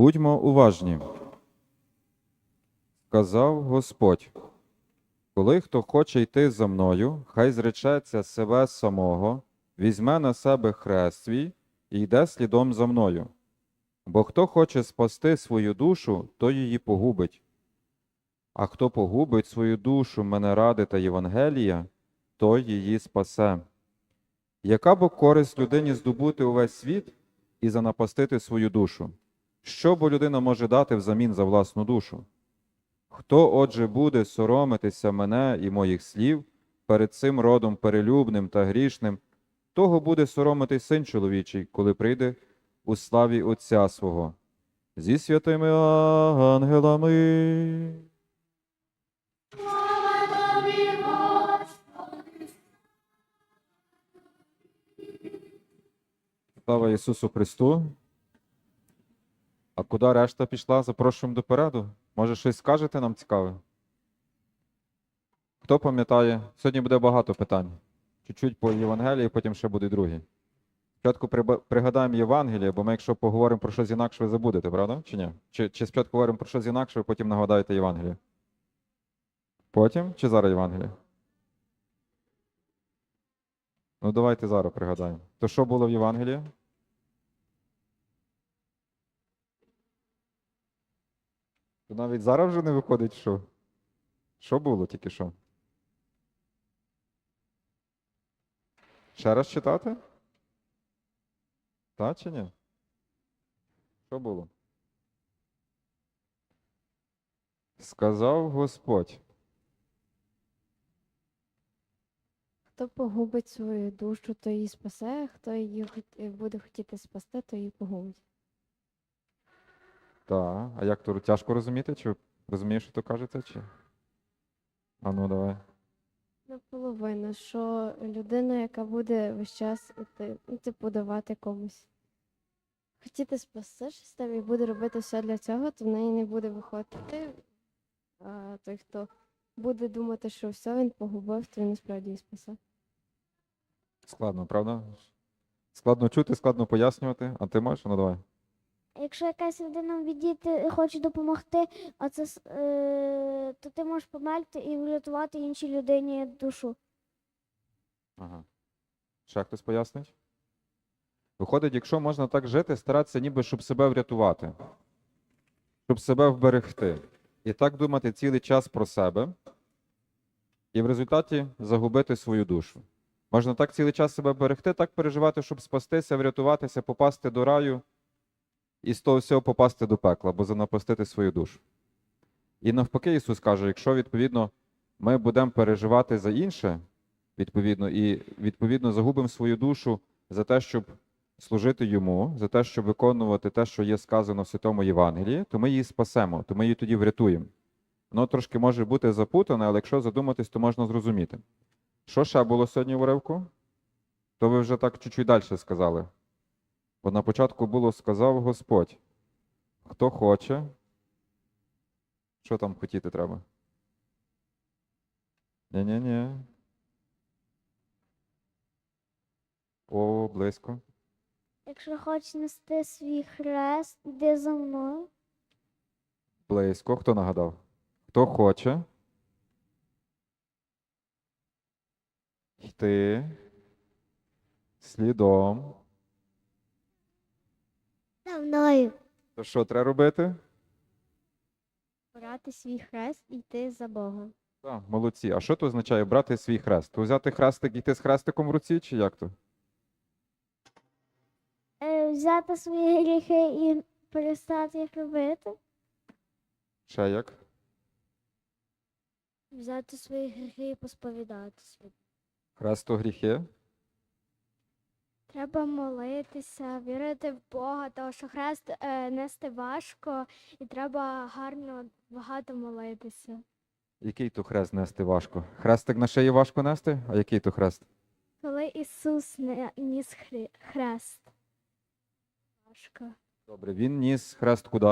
Будьмо уважні. Сказав Господь, коли хто хоче йти за мною, хай зречеться себе самого, візьме на себе хрест свій і йде слідом за мною. Бо хто хоче спасти свою душу, той її погубить. А хто погубить свою душу мене ради та Євангелія, той її спасе. Яка б користь людині здобути увесь світ і занапастити свою душу? Що бо людина може дати взамін за власну душу? Хто, отже, буде соромитися мене і моїх слів перед цим родом перелюбним та грішним, того буде соромитись син чоловічий, коли прийде у славі Отця свого. Зі святими ангелами. Слава Ісусу Христу. А куди решта пішла? Запрошуємо допереду. Може, щось скажете нам цікаве? Хто пам'ятає? Сьогодні буде багато питань. Чуть-чуть по Євангелії, потім ще буде другий. Спочатку пригадаємо Євангеліє, бо ми, якщо поговоримо про щось інакше, ви забудете, правда? Чи ні? Чи, чи спочатку говоримо про щось інакше, потім нагадаєте Євангеліє? Потім чи зараз Євангеліє? Ну, давайте зараз пригадаємо. То що було в Євангелії? То навіть зараз вже не виходить, що? Що було тільки що? Ще раз читати? Та чи ні? Що було? Сказав Господь. Хто погубить свою душу, то її спасе, хто її буде хотіти спасти, то її погубить. Так. А як то тяжко розуміти? Чи розумієш, що то кажете? Чи? А ну давай. Наполовину, що людина, яка буде весь час іти, ну, типу, давати комусь. Хотіти спасти щось там і буде робити все для цього, то в неї не буде виходити. А той, хто буде думати, що все, він погубив, то він насправді її спасе. Складно, правда? Складно чути, складно пояснювати. А ти можеш? Ну давай. Якщо якась людина відійти хоче допомогти, а це е, то ти можеш померти і врятувати іншій людині душу. Ага. Ще хтось пояснить? Виходить, якщо можна так жити, старатися ніби, щоб себе врятувати, щоб себе вберегти. І так думати цілий час про себе, і в результаті загубити свою душу. Можна так цілий час себе берегти, так переживати, щоб спастися, врятуватися, попасти до раю і з того всього попасти до пекла, або занапастити свою душу. І навпаки, Ісус каже, якщо відповідно ми будемо переживати за інше, відповідно, і відповідно загубимо свою душу за те, щоб служити йому, за те, щоб виконувати те, що є сказано в Святому Євангелії, то ми її спасемо, то ми її тоді врятуємо. Воно трошки може бути запутане, але якщо задуматись, то можна зрозуміти. Що ще було сьогодні в уривку? То ви вже так чуть-чуть далі сказали. Бо на початку було сказав Господь. Хто хоче. Що там хотіти треба? Ні-ні-ні. О, близько. Якщо хочеш нести свій хрест, йди за мною. Близько. Хто нагадав? Хто хоче? Йти. Слідом. Мною. То що треба робити? Брати свій хрест і йти за Богом. Так, молодці. А що то означає брати свій хрест? То взяти хрестик і йти з хрестиком в руці, чи як то? Е, взяти свої гріхи і перестати їх робити. Ще як? Взяти свої гріхи і посповідатися. Хрест то гріхи. Треба молитися, вірити в Бога, тому що хрест е, нести важко і треба гарно багато молитися. Який то хрест нести важко? Хрестик на шиї важко нести? А який то хрест? Коли Ісус не ніс хрі- хрест. Важко. Добре, він ніс хрест куди?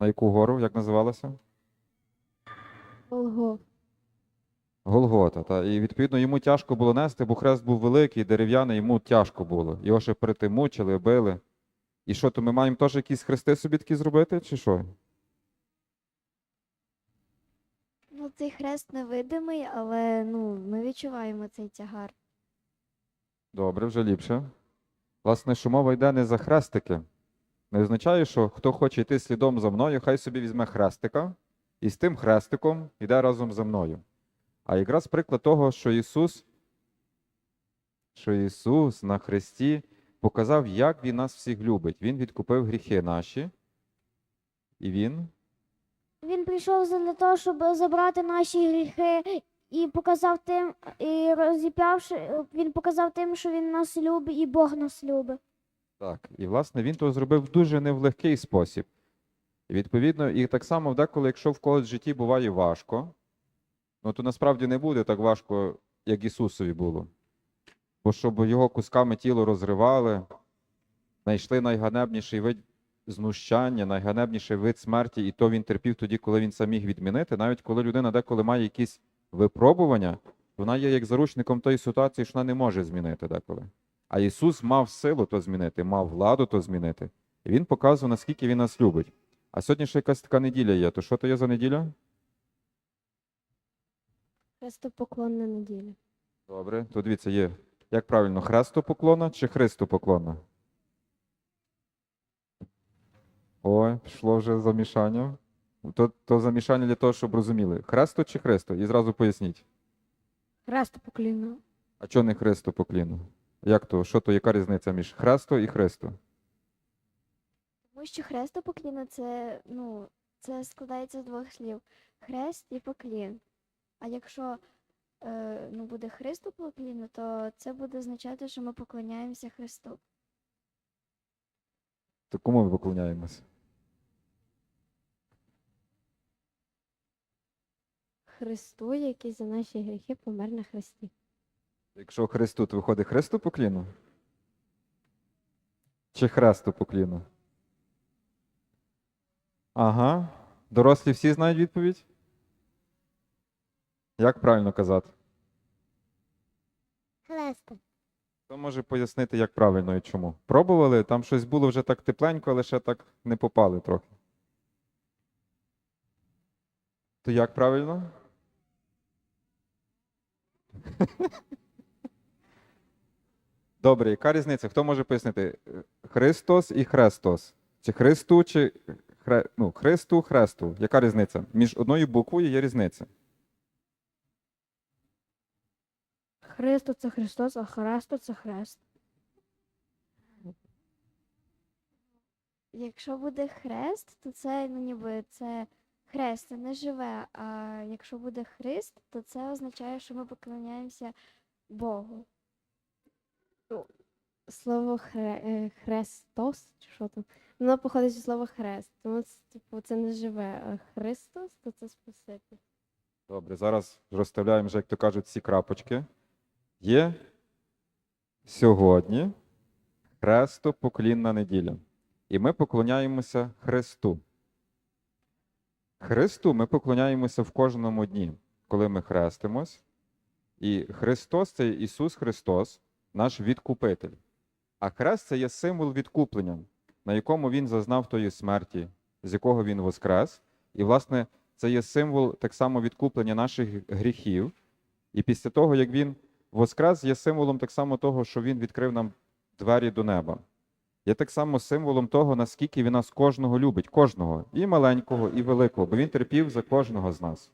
На яку гору? Як називалося? Голгоф. Голгота. Та. І відповідно йому тяжко було нести, бо хрест був великий, дерев'яний, йому тяжко було. Його ще перед тим мучили, били. І що, то ми маємо теж якісь хрести собі такі зробити, чи що? Ну, цей хрест невидимий, але ну, ми відчуваємо цей тягар. Добре, вже ліпше. Власне, що мова йде не за хрестики. Не означає, що хто хоче йти слідом за мною, хай собі візьме хрестика і з тим хрестиком йде разом за мною. А якраз приклад того, що Ісус, що Ісус на хресті показав, як Він нас всіх любить. Він відкупив гріхи наші, і Він Він прийшов для того, щоб забрати наші гріхи і показав тим, і розіп'явши, він показав тим, що він нас любить і Бог нас любить. Так, і власне він то зробив в дуже не в легкий спосіб. І відповідно, і так само деколи, якщо в когось в житті буває важко, ну то насправді не буде так важко, як Ісусові було. Бо щоб його кусками тіло розривали, знайшли найганебніший вид знущання, найганебніший вид смерті, і то він терпів тоді, коли він сам міг відмінити. Навіть коли людина деколи має якісь випробування, вона є як заручником тої ситуації, що вона не може змінити деколи. А Ісус мав силу то змінити, мав владу то змінити. І Він показував, наскільки Він нас любить. А сьогодні ще якась така неділя є. То що то є за неділя? Хрестопоклонна неділя. Добре, то дивіться, є. Як правильно, хрестопоклона чи христопоклона? Ой, пішло вже замішання. То, то замішання для того, щоб розуміли. Хресто чи Христо? І зразу поясніть. Хрестопоклонна. А чого не христопокліну? Як то? Що то, яка різниця між хресто і Христо? Тому що хрестопокліна це, ну, це складається з двох слів: хрест і поклін. А якщо е, ну, буде христопокліна, то це буде означати, що ми поклоняємося Христу. То кому ми поклоняємося? Христу, який за наші гріхи помер на хресті. Якщо Христу, то виходить Христу покліну? Чи Хресту покліну? Ага. Дорослі всі знають відповідь? Як правильно казати? Хреста. Хто може пояснити, як правильно і чому? Пробували? Там щось було вже так тепленько, але ще так не попали трохи. То як правильно? Добре, яка різниця? Хто може пояснити? Христос і Хрестос. Чи Христу, чи хре... ну, Христу, Хресту. Яка різниця? Між одною буквою є різниця. Христо це Христос, а Хресто це хрест. Якщо буде хрест, то це ну, ніби це хрест, це не живе. А якщо буде Христ, то це означає, що ми поклоняємося Богу. Слово хре... е, Хрестос, чи що там? Воно походить від слова хрест. Тому це, типу, це не живе. А Христос, то це Спаситель. Добре, зараз розставляємо вже, як то кажуть, ці крапочки. Є сьогодні хрестопоклінна неділя. І ми поклоняємося Христу. Христу ми поклоняємося в кожному дні, коли ми хрестимось. І Христос це Ісус Христос, наш відкупитель. А хрест це є символ відкуплення, на якому Він зазнав тої смерті, з якого Він воскрес. І, власне, це є символ так само відкуплення наших гріхів. І після того, як він воскрес, є символом так само того, що він відкрив нам двері до неба. Є так само символом того, наскільки він нас кожного любить, кожного, і маленького, і великого, бо він терпів за кожного з нас.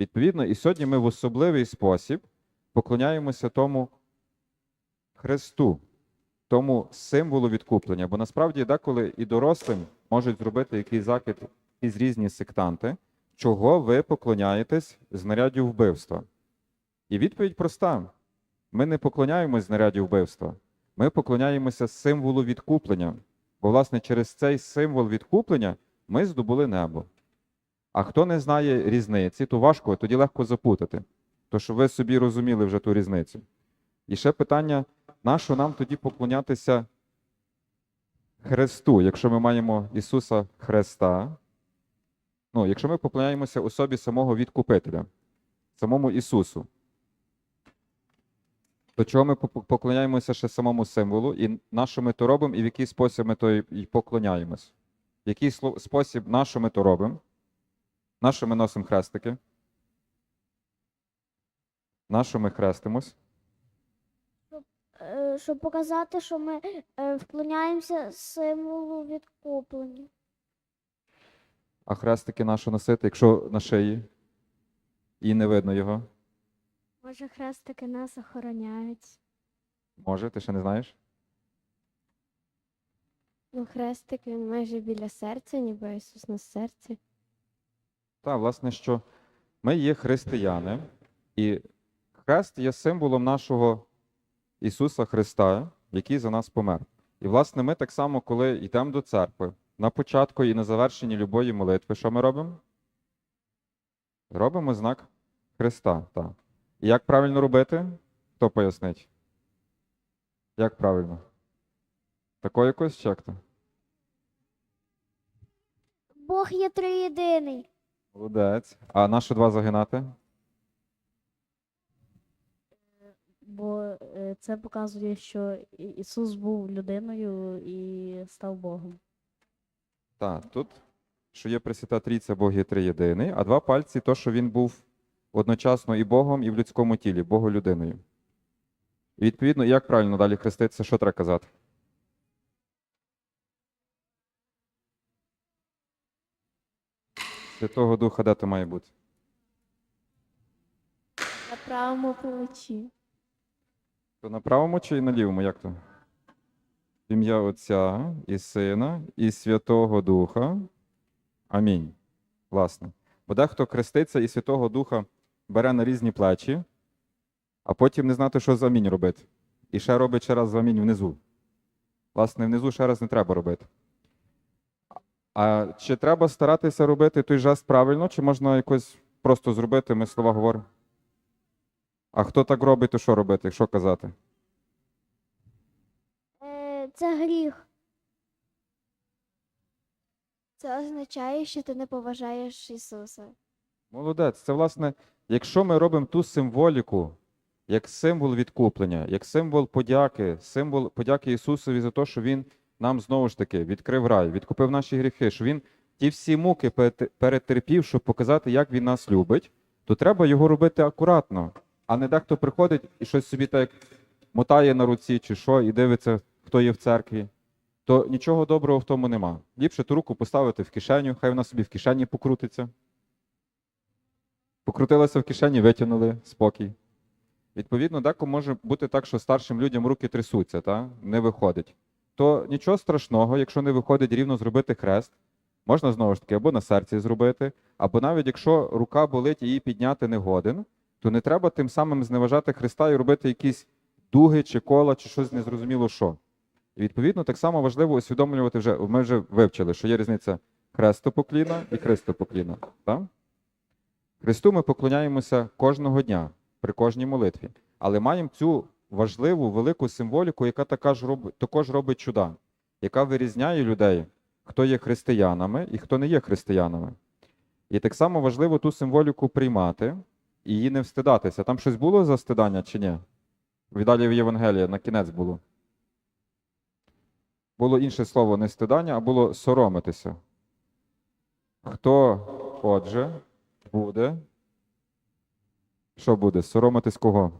Відповідно, і сьогодні ми в особливий спосіб поклоняємося тому Христу, тому символу відкуплення. Бо насправді деколи і дорослим можуть зробити якийсь закид із різні сектанти, чого ви поклоняєтесь знаряддю вбивства. І відповідь проста: ми не поклоняємось знаряддю вбивства, ми поклоняємося символу відкуплення. Бо, власне, через цей символ відкуплення ми здобули небо. А хто не знає різниці, то важко, тоді легко запутати. То щоб ви собі розуміли вже ту різницю. І ще питання: нащо нам тоді поклонятися Христу, якщо ми маємо Ісуса Христа? Ну, якщо ми поклоняємося особі самого відкупителя, самому Ісусу. До чого ми поклоняємося ще самому символу, і на що ми то робимо, і в який спосіб ми то і поклоняємось? В який спосіб на що ми то робимо? На що ми носимо хрестики? На що ми хрестимось? Е, Щоб показати, що ми е, вклоняємося символу відкуплення. А хрестики на що носити, якщо на шиї? І не видно його? Може, хрестики нас охороняють. Може, ти ще не знаєш? Ну, хрестик він майже біля серця, ніби Ісус на серці. Так, власне, що ми є християни, і хрест є символом нашого Ісуса Христа, який за нас помер. І, власне, ми так само, коли йдемо до церкви, на початку і на завершенні любої молитви, що ми робимо? Робимо знак Христа. Так. І як правильно робити? Хто пояснить? Як правильно? Такою якось чи як то? Бог є триєдиний. Молодець. А на що два загинати? Бо е, це показує, що І- Ісус був людиною і став Богом. Так, тут, що є Пресвята Трійця, Бог є триєдиний, а два пальці то, що він був одночасно і Богом, і в людському тілі, Богу людиною. І відповідно, як правильно далі хреститися, що треба казати? Святого Духа де то має бути? На правому плечі. То на правому чи на лівому? Як то? В ім'я Отця і Сина, і Святого Духа. Амінь. Власне. Бо дехто хреститься і Святого Духа бере на різні плечі, а потім не знати, що з амінь робити. І ще робить ще раз з амінь внизу. Власне, внизу ще раз не треба робити. А чи треба старатися робити той жест правильно, чи можна якось просто зробити, ми слова говоримо? А хто так робить, то що робити? Що казати? Е, Це гріх. Це означає, що ти не поважаєш Ісуса. Молодець. Це, власне, якщо ми робимо ту символіку, як символ відкуплення, як символ подяки, символ подяки Ісусові за те, що Він нам знову ж таки відкрив рай, відкупив наші гріхи, що Він ті всі муки перетерпів, щоб показати, як Він нас любить, то треба його робити акуратно, а не дехто приходить і щось собі так мотає на руці чи що, і дивиться, хто є в церкві. То нічого доброго в тому нема. Ліпше ту руку поставити в кишеню, хай вона собі в кишені покрутиться. Покрутилася в кишені, витягнули спокій. Відповідно, декому може бути так, що старшим людям руки трясуться, та? не виходить. То нічого страшного, якщо не виходить рівно зробити хрест, можна знову ж таки або на серці зробити, або навіть якщо рука болить і її підняти не годен, то не треба тим самим зневажати Христа і робити якісь дуги чи кола, чи щось незрозуміло що. І відповідно так само важливо усвідомлювати вже, ми вже вивчили, що є різниця хрестопокліна і христопокліна. Так? Христу ми поклоняємося кожного дня при кожній молитві, але маємо цю важливу велику символіку, яка також робить чуда, яка вирізняє людей, хто є християнами і хто не є християнами. І так само важливо ту символіку приймати і її не встидатися. Там щось було за стидання чи ні? Віддалі в Євангелії на кінець було. Було інше слово не стидання, а було соромитися. Хто, отже, буде. Що буде? Соромитись кого?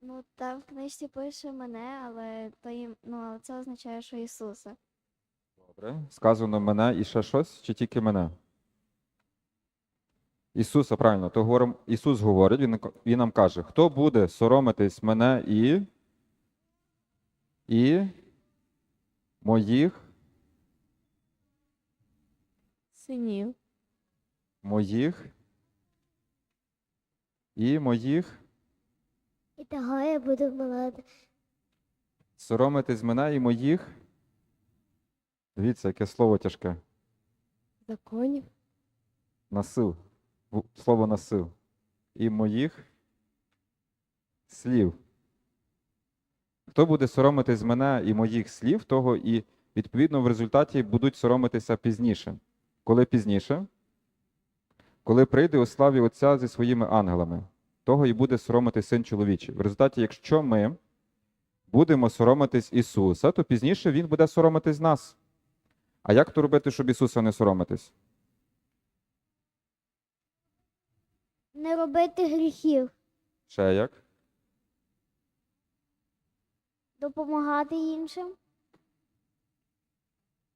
Ну, там в книжці пише мене, але то їм, ну, але це означає, що Ісуса. Добре. Сказано мене і ще щось, чи тільки мене? Ісуса, правильно, то говоримо, Ісус говорить, він, він нам каже, хто буде соромитись мене і, і моїх, Синів. моїх і моїх І того я буду молода. соромитись мене і моїх. Дивіться, яке слово тяжке. Законів. Насил. Слово насил. І моїх слів. Хто буде соромитись мене і моїх слів, того і відповідно в результаті будуть соромитися пізніше. Коли пізніше? Коли прийде у славі Отця зі своїми ангелами. того і буде соромитись син чоловічий. В результаті, якщо ми будемо соромитись Ісуса, то пізніше Він буде соромитись нас. А як то робити, щоб Ісуса не соромитись? Не робити гріхів, Ще як? допомагати іншим.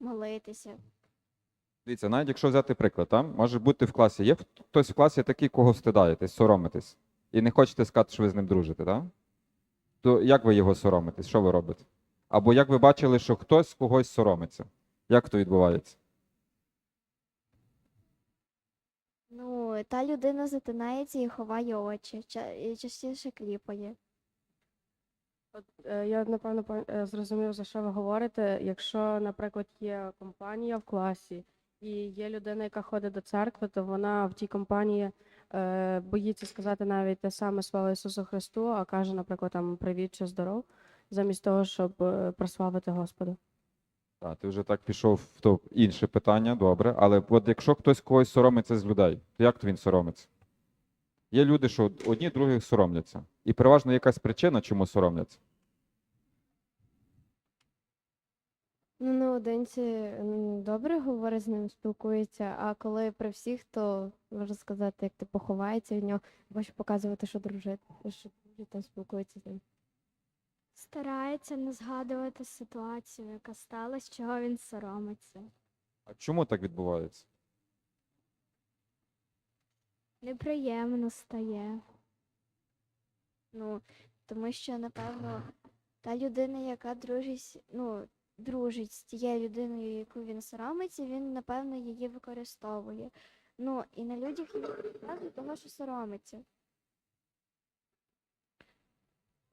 Молитися. Дивіться, навіть якщо взяти приклад, там може бути в класі. Є хтось в класі такий, кого встидаєтесь, соромитесь, і не хочете сказати, що ви з ним дружите, так? То як ви його соромитесь? Що ви робите? Або як ви бачили, що хтось когось соромиться? Як то відбувається? Ну, та людина затинається і ховає очі, ча- і частіше кліпає. От, е, я напевно пон- е, зрозумів, за що ви говорите. Якщо, наприклад, є компанія в класі і є людина, яка ходить до церкви, то вона в тій компанії е, боїться сказати навіть те саме слово Ісусу Христу, а каже, наприклад, там привіт чи здоров, замість того, щоб е, прославити Господа. Так, ти вже так пішов в то інше питання, добре. Але от якщо хтось когось соромиться з людей, то як то він соромиться? Є люди, що одні других соромляться. І переважно якась причина, чому соромляться. Ну, наодинці добре говорить з ним, спілкується, а коли при всіх, то можна сказати, як ти поховається від нього, хоче показувати, що дружить, що дружить, там спілкується з ним. Старається не згадувати ситуацію, яка сталася, чого він соромиться. А чому так відбувається? Неприємно стає. Ну, тому що, напевно, та людина, яка дружить, з- ну, дружить з тією людиною, яку він соромиться, він, напевно, її використовує. Ну, і на людях він показує того, що соромиться.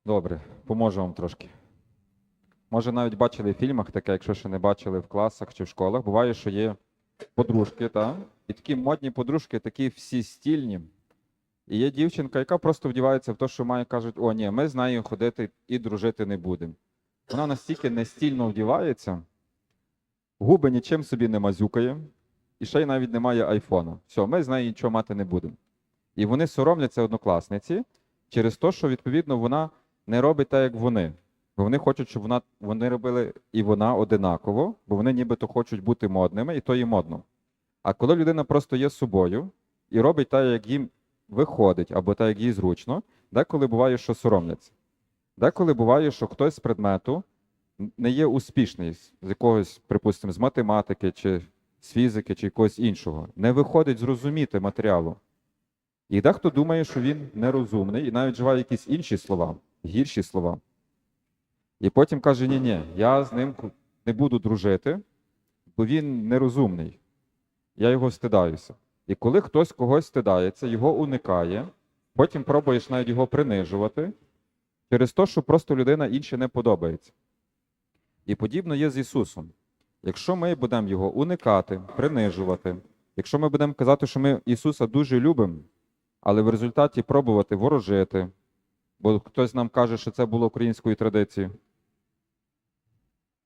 Добре, поможу вам трошки. Може, навіть бачили в фільмах таке, якщо ще не бачили в класах чи в школах. Буває, що є подружки, та? і такі модні подружки, такі всі стільні. І є дівчинка, яка просто вдівається в те, що має, кажуть, о, ні, ми з нею ходити і дружити не будемо. Вона настільки нестільно вдівається, губи нічим собі не мазюкає, і ще й навіть немає айфона. Все, ми з нею нічого мати не будемо. І вони соромляться однокласниці через те, що, відповідно, вона не робить так, як вони. Бо вони хочуть, щоб вона, вони робили і вона одинаково, бо вони нібито хочуть бути модними, і то є модно. А коли людина просто є собою і робить так, як їм виходить, або так, як їй зручно, деколи буває, що соромляться. Деколи буває, що хтось з предмету не є успішний з якогось, припустимо, з математики, чи з фізики, чи якогось іншого, не виходить зрозуміти матеріалу. І дехто думає, що він нерозумний, і навіть вживає якісь інші слова, гірші слова. І потім каже: ні, ні, я з ним не буду дружити, бо він нерозумний. Я його стидаюся. І коли хтось когось стидається, його уникає, потім пробуєш навіть його принижувати через те, що просто людина інше не подобається. І подібно є з Ісусом. Якщо ми будемо його уникати, принижувати, якщо ми будемо казати, що ми Ісуса дуже любимо, але в результаті пробувати ворожити, бо хтось нам каже, що це було українською традицією.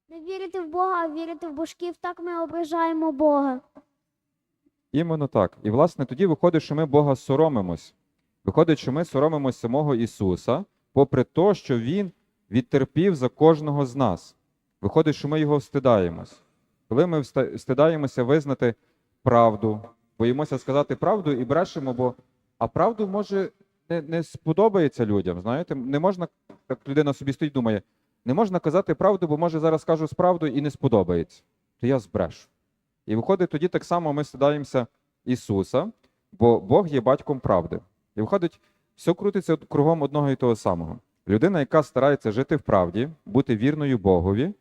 Не вірити в Бога, а вірити в божків, так ми ображаємо Бога. Іменно так. І власне тоді виходить, що ми Бога соромимось. Виходить, що ми соромимось самого Ісуса, попри те, що Він відтерпів за кожного з нас. Виходить, що ми його встидаємось. Коли ми встидаємося визнати правду, боїмося сказати правду і брешемо, бо а правду може не, не сподобається людям. Знаєте, не можна, так людина собі стоїть, думає, не можна казати правду, бо може зараз скажу справду і не сподобається. То я збрешу. І виходить, тоді так само ми стидаємося Ісуса, бо Бог є батьком правди. І виходить, все крутиться кругом одного і того самого. Людина, яка старається жити в правді, бути вірною Богові,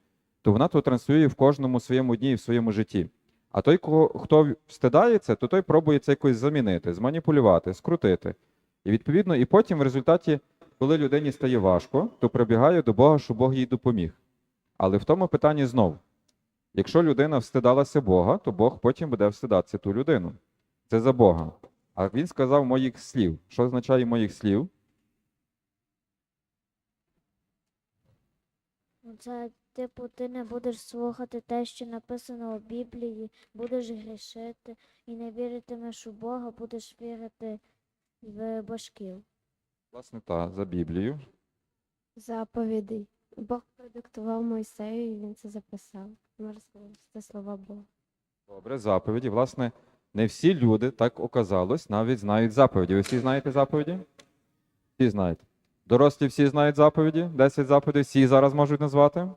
то вона то транслює в кожному своєму дні і в своєму житті. А той, кого, хто встидається, то той пробує це якось замінити, зманіпулювати, скрутити. І відповідно, і потім в результаті, коли людині стає важко, то прибігає до Бога, щоб Бог їй допоміг. Але в тому питанні знов. Якщо людина встидалася Бога, то Бог потім буде встидатися ту людину. Це за Бога. А він сказав моїх слів. Що означає моїх слів? Ну, Це, типу, ти не будеш слухати те, що написано у Біблії, будеш грішити і не віритимеш у Бога, будеш вірити в божків. Власне, та, за Біблію. Заповідей. Бог продиктував Мойсею, і він це записав. Можна сказати, це слова Бога. Добре, заповіді. Власне, не всі люди, так оказалось, навіть знають заповіді. Ви всі знаєте заповіді? Всі знаєте. Дорослі всі знають заповіді? Десять заповідей всі зараз можуть назвати?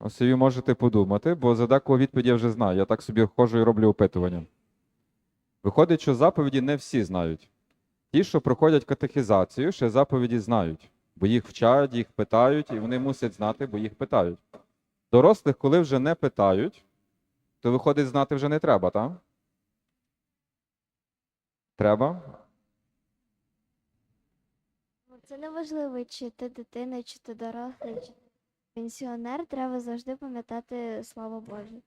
Ось собі можете подумати, бо за декого відповідь я вже знаю. Я так собі ходжу і роблю опитування. Виходить, що заповіді не всі знають. Ті, що проходять катехізацію, ще заповіді знають, бо їх вчать, їх питають, і вони мусять знати, бо їх питають. Дорослих, коли вже не питають, то виходить, знати вже не треба, так? Треба? Ну, Це не важливо, чи ти дитина, чи ти дорослий, чи ти пенсіонер, треба завжди пам'ятати Слово Боже.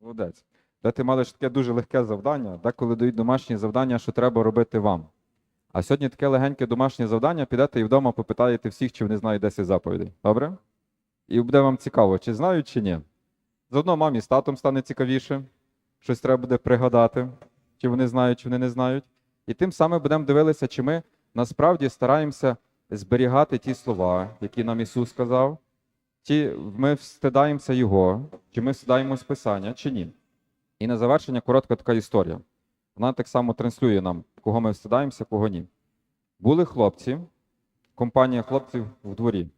Молодець. Де ти мали ж таке дуже легке завдання, деколи дають домашні завдання, що треба робити вам. А сьогодні таке легеньке домашнє завдання, підете і вдома попитаєте всіх, чи вони знають 10 заповідей. Добре? І буде вам цікаво, чи знають, чи ні. Заодно мамі з татом стане цікавіше, щось треба буде пригадати, чи вони знають, чи вони не знають. І тим самим будемо дивитися, чи ми насправді стараємося зберігати ті слова, які нам Ісус сказав, чи ми встидаємося Його, чи ми встидаємось Писання, чи ні. І на завершення коротка така історія. Вона так само транслює нам, кого ми встидаємося, кого ні. Були хлопці, компанія хлопців в дворі.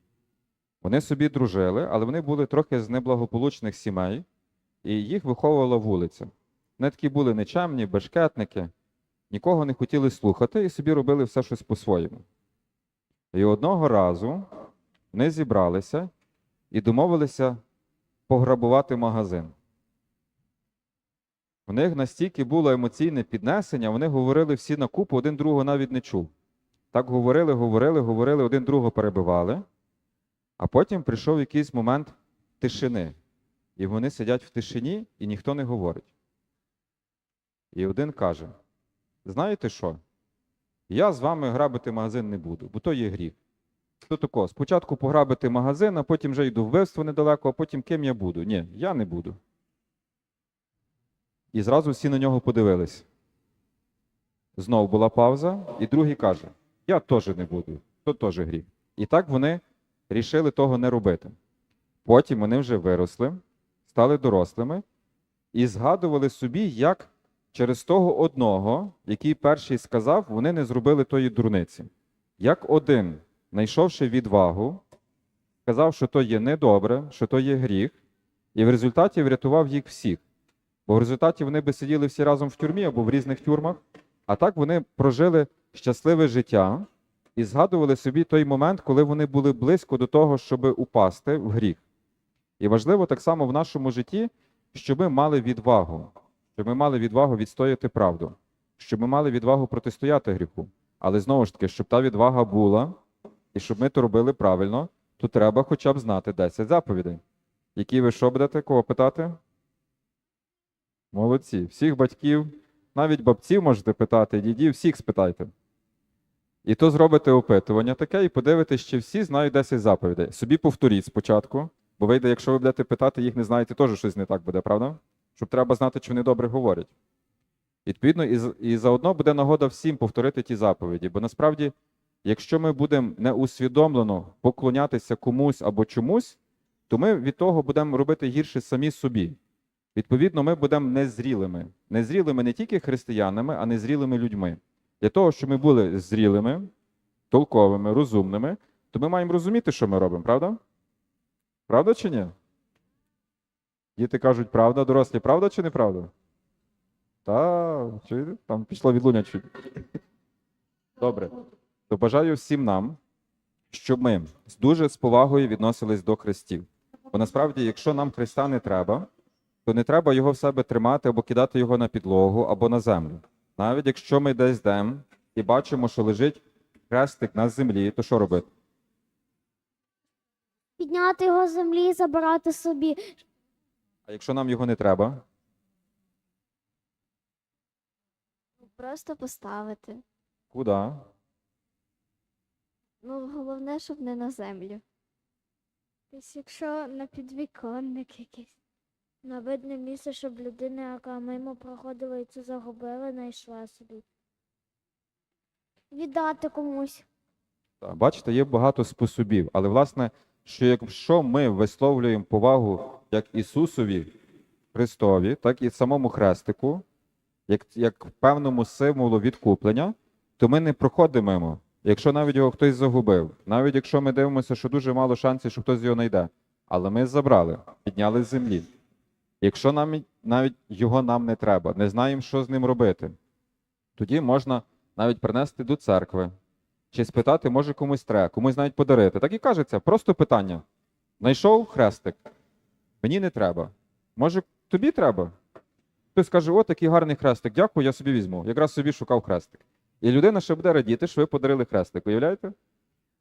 Вони собі дружили, але вони були трохи з неблагополучних сімей, і їх виховувала вулиця. Вони такі були нечемні, бешкетники, нікого не хотіли слухати і собі робили все щось по-своєму. І одного разу вони зібралися і домовилися пограбувати магазин. У них настільки було емоційне піднесення, вони говорили всі на купу, один другого навіть не чув. Так говорили, говорили, говорили, один другого перебивали. А потім прийшов якийсь момент тишини. І вони сидять в тишині, і ніхто не говорить. І один каже: знаєте що? Я з вами грабити магазин не буду, бо то є гріх. Що такого? Спочатку пограбити магазин, а потім вже йду вбивство недалеко, а потім ким я буду? Ні, я не буду. І зразу всі на нього подивились. Знов була пауза, і другий каже: Я теж не буду, то теж гріх. І так вони рішили того не робити. Потім вони вже виросли, стали дорослими і згадували собі, як через того одного, який перший сказав, вони не зробили тої дурниці. Як один, знайшовши відвагу, сказав, що то є недобре, що то є гріх, і в результаті врятував їх всіх. Бо в результаті вони би сиділи всі разом в тюрмі або в різних тюрмах, а так вони прожили щасливе життя і згадували собі той момент, коли вони були близько до того, щоб упасти в гріх. І важливо так само в нашому житті, щоб ми мали відвагу, щоб ми мали відвагу відстояти правду, щоб ми мали відвагу протистояти гріху. Але знову ж таки, щоб та відвага була, і щоб ми то робили правильно, то треба хоча б знати 10 заповідей. Які ви що будете кого питати? Молодці. Всіх батьків, навіть бабців можете питати, дідів, всіх спитайте. І то зробите опитування таке, і подивитесь, чи всі знають 10 заповідей. Собі повторіть спочатку, бо вийде, якщо ви будете питати, їх не знаєте, теж щось не так буде, правда? Щоб треба знати, чи вони добре говорять. Відповідно, і, і заодно буде нагода всім повторити ті заповіді. Бо насправді, якщо ми будемо неусвідомлено поклонятися комусь або чомусь, то ми від того будемо робити гірше самі собі. Відповідно, ми будемо незрілими. Незрілими не тільки християнами, а незрілими людьми. Для того, щоб ми були зрілими, толковими, розумними, то ми маємо розуміти, що ми робимо, правда? Правда чи ні? Діти кажуть, правда, дорослі, правда чи неправда? Та, чуєте? Там пішло відлуння чуть. Добре. То бажаю всім нам, щоб ми дуже з повагою відносились до хрестів. Бо насправді, якщо нам Христа не треба, то не треба його в себе тримати або кидати його на підлогу або на землю. Навіть якщо ми десь йдемо і бачимо, що лежить хрестик на землі, то що робити? Підняти його з землі і забирати собі. А якщо нам його не треба, Просто поставити. куди? Ну, головне, щоб не на землю. Десь якщо на підвіконник якийсь. На видне місце, щоб людина, яка мимо проходила і це загубила, знайшла собі. віддати комусь. Так, Бачите, є багато способів, але власне, що якщо ми висловлюємо повагу як Ісусові Христові, так і самому хрестику, як, як певному символу відкуплення, то ми не проходимо. Якщо навіть його хтось загубив, навіть якщо ми дивимося, що дуже мало шансів, що хтось його знайде, але ми забрали, підняли з землі. Якщо нам навіть його нам не треба, не знаємо, що з ним робити, тоді можна навіть принести до церкви, чи спитати, може комусь треба, комусь навіть подарити. Так і кажеться, просто питання. Знайшов хрестик, мені не треба. Може, тобі треба? Хтось каже, о, такий гарний хрестик, дякую, я собі візьму. Якраз собі шукав хрестик. І людина ще буде радіти, що ви подарили хрестик, уявляєте?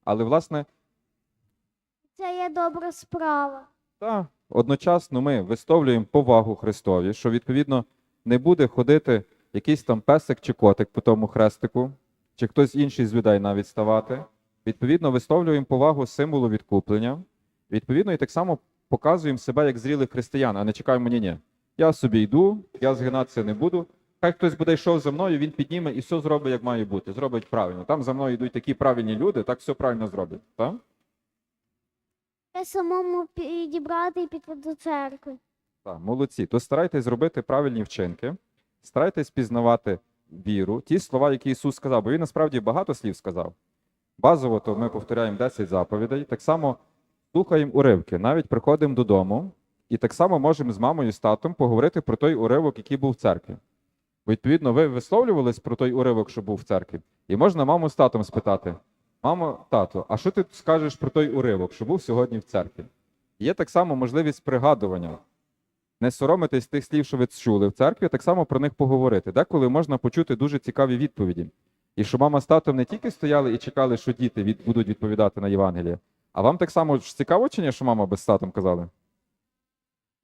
Але, власне, Це є добра справа. так, одночасно ми висловлюємо повагу Христові, що відповідно не буде ходити якийсь там песик чи котик по тому хрестику, чи хтось інший з людей навіть ставати. Відповідно, висловлюємо повагу символу відкуплення. Відповідно, і так само показуємо себе як зрілих християн, а не чекаємо ні, ні. Я собі йду, я згинатися не буду. Хай хтось буде йшов за мною, він підніме і все зробить, як має бути. Зробить правильно. Там за мною йдуть такі правильні люди, так все правильно зроблять. Так? Самому підібрати і піти до церкви. Так, молодці. То старайтесь зробити правильні вчинки, старайтесь пізнавати віру, ті слова, які Ісус сказав, бо Він насправді багато слів сказав. Базово, то ми повторяємо 10 заповідей. Так само слухаємо уривки, навіть приходимо додому, і так само можемо з мамою, з татом поговорити про той уривок, який був в церкві. Відповідно, ви висловлювались про той уривок, що був в церкві, і можна маму з татом спитати: Мамо, тато, а що ти скажеш про той уривок, що був сьогодні в церкві? Є так само можливість пригадування не соромитись тих слів, що ви чули в церкві, так само про них поговорити. Деколи можна почути дуже цікаві відповіді. І що мама з татом не тільки стояли і чекали, що діти від, будуть відповідати на Євангеліє, а вам так само цікаво чи ні, що мама без татом казали?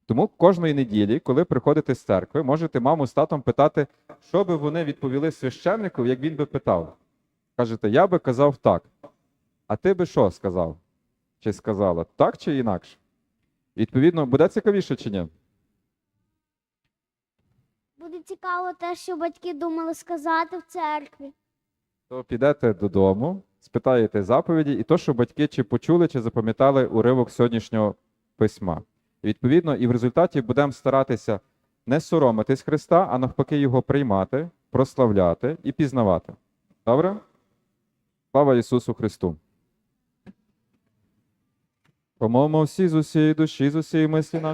Тому кожної неділі, коли приходите з церкви, можете маму з татом питати, що би вони відповіли священнику, як він би питав. Кажете, я би казав так. А ти би що сказав? Чи сказала? Так чи інакше? Відповідно, буде цікавіше чи ні? Буде цікаво те, що батьки думали сказати в церкві. то підете додому, спитаєте заповіді, і то, що батьки чи почули, чи запам'ятали уривок сьогоднішнього письма. І відповідно, і в результаті будемо старатися не соромитись Христа, а навпаки, його приймати, прославляти і пізнавати. Добре? Слава Ісусу Христу! Помолимо всі з усієї душі, з усієї мислі нашої.